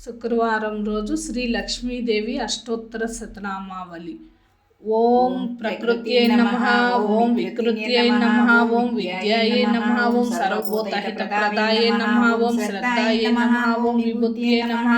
శుక్రవారం రోజు శ్రీ లక్ష్మీదేవి అష్టోత్తర శతనామావళి ఓం ప్రకృత్యై నమ ఓం వికృత్యై నమ ఓం విద్యాయై నమ ఓం సర్వభూతహితప్రదాయై నమ ఓం శ్రద్ధాయై నమ ఓం విభూత్యై నమ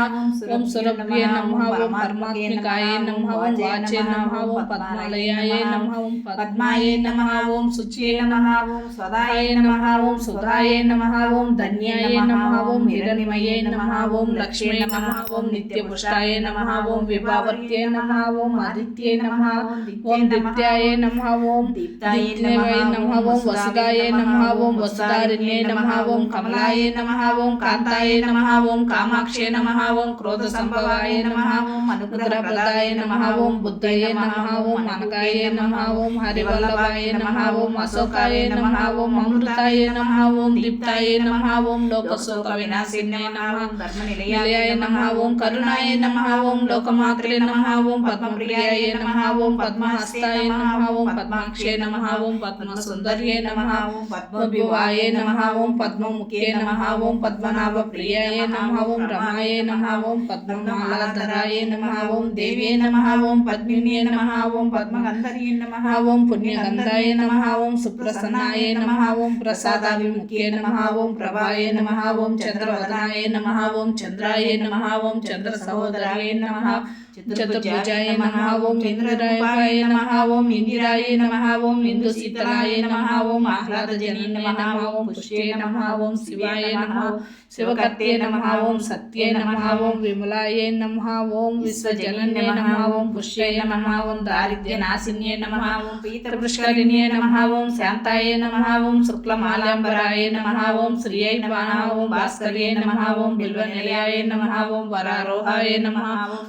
ఓం సురభ్యై నమ ఓం పరమాత్మికాయై నమ ఓం వాచే నమ ఓం పద్మాలయాయ నమ ఓం పద్మాయై నమ ఓం శుచ్యై నమ ఓం స్వదాయ నమ ఓం సుధాయ నమ ఓం ధన్యాయ నమ ఓం హిరణ్మయే నమ ఓం లక్ష్మీ నమ ఓం నిత్యపుష్టాయ నమ ఓం విభావర్త్యై నమ ఓం ఆదిత్యై నమ ఓం దిత్యాయ నమ ఓం దీప్తాయ నమ ఓం వసుదాయ నమ ఓం వసుదారిణ్యే నమ ఓం కమలాయ నమ ఓం కాంతాయ నమ ఓం కామాక్షే నమ ఓం క్రోధ సంభవాయ నమ ఓం నమ ఓం బుద్ధయ నమ ఓం మనకాయ నమ ఓం హరివల్లభాయ నమ ఓం అశోకాయ నమ ఓం అమృతాయ నమ ఓం దీప్తాయ నమ ఓం లోకశోక వినాశిన్య నమ ధర్మ నిలయాయ నమ ఓం కరుణాయ నమ ఓం లోకమాత్రే నమ ఓం పద్మప్రియాయ నమ ఓం పద్మహస్తాయ నమ ఓం పద్మాక్షే నమ ఓం పద్మసుందర్యే నమ ఓం పద్మవివాయ నమ ఓం పద్మముఖ్యే నమ ఓం పద్మనాభ ప్రియాయ నమ ఓం రమాయ నమ ఓం పద్మమాలాధరాయ నమ ఓం దేవ్యే నమ ఓం పద్మిన్యే నమ ఓం పద్మ పద్మగంధర్యే నమ ఓం పుణ్యగంధాయ నమ ఓం సుప్రసన్నాయ నమ ఓం ప్రసాదాభిముఖ్యే నమ ఓం ప్రభాయ నమ ఓం చంద్రవదనాయ నమ ఓం చంద్రాయ నమ ఓం చంద్ర సహోదరాయ నమ చతుర్భుజాయ నమ ఓం ఇంద్రాయ నమ ఓం ఇందిరాయ నమ ఓం ఇందు శీతలాయ నమ ఓం ఆహ్లాదజనే నమ ఓం పుష్టే నమ ఓం శివాయ నమ శివకర్తే నమ ఓం సత్యే నమ ఓం విమలాయ నమ ఓం విశ్వజనన్య నమ ఓం పుష్యే నమ ఓం దారిద్ర్య నాశిన్యే నమ ఓం పీత పుష్కరిణ్యే నమ ఓం శాంతాయ నమ ఓం శుక్లమాల్యాంబరాయ నమ ఓం శ్రియై నమ ఓం భాస్కర్యే నమ ఓం బిల్వనిలయాయ నమ ఓం వరారోహాయ నమ ఓం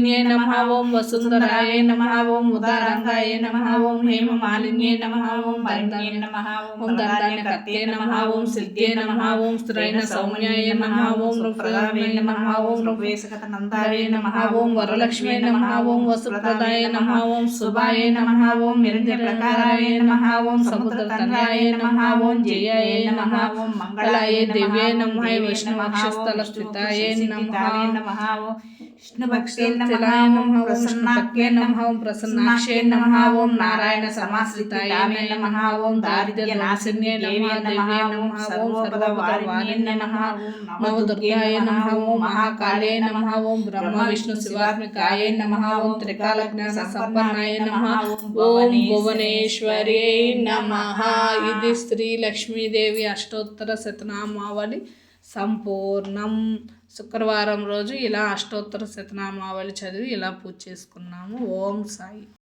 యశస్విన్యే నమ ఓం వసుంధరాయ నమ ఓం ఉదారంగాయ నమ ఓం హేమమాలిన్యే నమ ఓం పరిణ్యే నమ ఓం దండాన్యకర్తే నమ ఓం సిద్ధ్యే నమ ఓం స్త్రైన సౌమ్యాయ నమ ఓం రుప్రదాయ నమ ఓం వేసగత నందాయ నమ ఓం వరలక్ష్మీ నమ ఓం వసుప్రదాయ నమ ఓం శుభాయ నమ ఓం నిరంజనప్రకారాయ నమ ఓం సముద్రతనయాయ నమ ఓం జయాయ నమ ఓం మంగళాయ దివ్యే నమ విష్ణువక్షస్థల స్థితాయ నమ నమ ఓం విష్ణుభక్తే నమ స్థిలాయ నమ ప్రసన్నాఖ్యే నమ ఓం ప్రసన్నాక్షే నమ ఓం నారాయణ సమాశ్రితాయ నమ ఓం దారిద్ర్య నాశిన్యే నమ నమ ఓం సర్వపదవారిణ్యే నమ నమో దుర్గాయ నమ ఓం మహాకాళే నమ ఓం బ్రహ్మ విష్ణు శివాత్మికాయ నమ ఓం త్రికాల జ్ఞాన సంపన్నాయ నమ ఓం భువనేశ్వర్యై నమ ఇది శ్రీ లక్ష్మీదేవి అష్టోత్తర శతనామావళి సంపూర్ణం శుక్రవారం రోజు ఇలా అష్టోత్తర శతనామావళి చదివి ఇలా పూజ చేసుకున్నాము. ఓం సాయి.